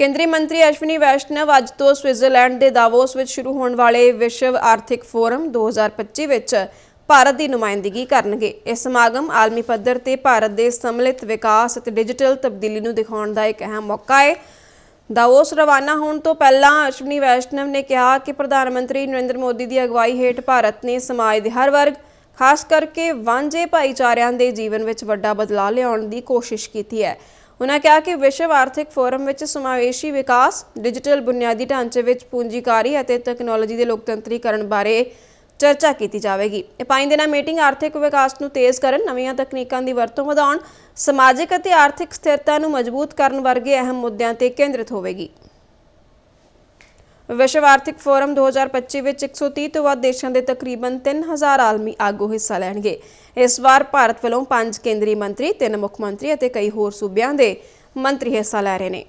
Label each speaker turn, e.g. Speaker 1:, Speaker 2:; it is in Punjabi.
Speaker 1: ਕੇਂਦਰੀ ਮੰਤਰੀ ਅਸ਼ਵਨੀ ਵੈਸ਼ਨਵ ਅੱਜ ਤੋਂ ਸਵਿਟਜ਼ਰਲੈਂਡ ਦੇ ਦਾਵੋਸ ਵਿੱਚ ਸ਼ੁਰੂ ਹੋਣ ਵਾਲੇ ਵਿਸ਼ਵ ਆਰਥਿਕ ਫੋਰਮ 2025 ਵਿੱਚ ਭਾਰਤ ਦੀ ਨੁਮਾਇੰਦਗੀ ਕਰਨਗੇ। ਇਹ ਸਮਾਗਮ ਆਲਮੀ ਪੱਧਰ ਤੇ ਭਾਰਤ ਦੇ ਸਮਲਿਤ ਵਿਕਾਸ ਅਤੇ ਡਿਜੀਟਲ ਤਬਦੀਲੀ ਨੂੰ ਦਿਖਾਉਣ ਦਾ ਇੱਕ ਅਹਿਮ ਮੌਕਾ ਹੈ ਦਾਵੋਸ ਰਵਾਨਾ ਹੋਣ ਤੋਂ ਪਹਿਲਾਂ ਅਸ਼ਵਨੀ ਵੈਸ਼ਨਵ ਨੇ ਕਿਹਾ ਕਿ ਪ੍ਰਧਾਨ ਮੰਤਰੀ ਨਰਿੰਦਰ ਮੋਦੀ ਦੀ ਅਗਵਾਈ ਹੇਠ ਭਾਰਤ ਨੇ ਸਮਾਜ ਦੇ ਹਰ ਵਰਗ, ਖਾਸ ਕਰਕੇ ਵਾਂਝੇ ਭਾਈਚਾਰਿਆਂ ਦੇ ਜੀਵਨ ਵਿੱਚ ਵੱਡਾ ਬਦਲਾਅ ਲਿਆਉਣ ਦੀ ਕੋਸ਼ਿਸ਼ ਕੀਤੀ ਹੈ। ਉਨ੍ਹਾਂ ਕਿਹਾ ਕਿ ਵਿਸ਼ਵ ਆਰਥਿਕ ਫੋਰਮ ਵਿੱਚ ਸਮਾਵੇਸ਼ੀ ਵਿਕਾਸ, ਡਿਜੀਟਲ ਬੁਨਿਆਦੀ ਢਾਂਚੇ ਵਿੱਚ ਪੂੰਜੀਕਾਰੀ ਅਤੇ ਤਕਨਾਲੋਜੀ ਦੇ ਲੋਕਤੰਤਰੀਕਰਨ ਬਾਰੇ ਚਰਚਾ ਕੀਤੀ ਜਾਵੇਗੀ। ਇਹ ਪੰਜ ਦਿਨਾਂ ਮੀਟਿੰਗ ਆਰਥਿਕ ਵਿਕਾਸ ਨੂੰ ਤੇਜ਼ ਕਰਨ, ਨਵੀਆਂ ਤਕਨੀਕਾਂ ਦੀ ਵਰਤੋਂ ਵਧਾਉਣ, ਸਮਾਜਿਕ ਅਤੇ ਆਰਥਿਕ ਸਥਿਰਤਾ ਨੂੰ ਮਜ਼ਬੂਤ ਕਰਨ ਵਰਗੇ ਅਹਿਮ ਮੁੱਦਿਆਂ ਤੇ ਕੇਂਦਰਿਤ ਹੋਵੇਗੀ। ਵਿਸ਼ਵ ਆਰਥਿਕ ਫੋਰਮ 2025 ਵਿੱਚ 130 ਤੋਂ ਵੱਧ ਦੇਸ਼ਾਂ ਦੇ ਤਕਰੀਬਨ 3000 ਆਲਮੀ ਆਗੂ ਹਿੱਸਾ ਲੈਣਗੇ। ਇਸ ਵਾਰ ਭਾਰਤ ਵੱਲੋਂ ਪੰਜ ਕੇਂਦਰੀ ਮੰਤਰੀ, ਤਿੰਨ ਮੁੱਖ ਮੰਤਰੀ ਅਤੇ ਕਈ ਹੋਰ ਸੂਬਿਆਂ ਦੇ ਮੰਤਰੀ ਹਿੱਸਾ ਲੈ ਰਹੇ ਨੇ।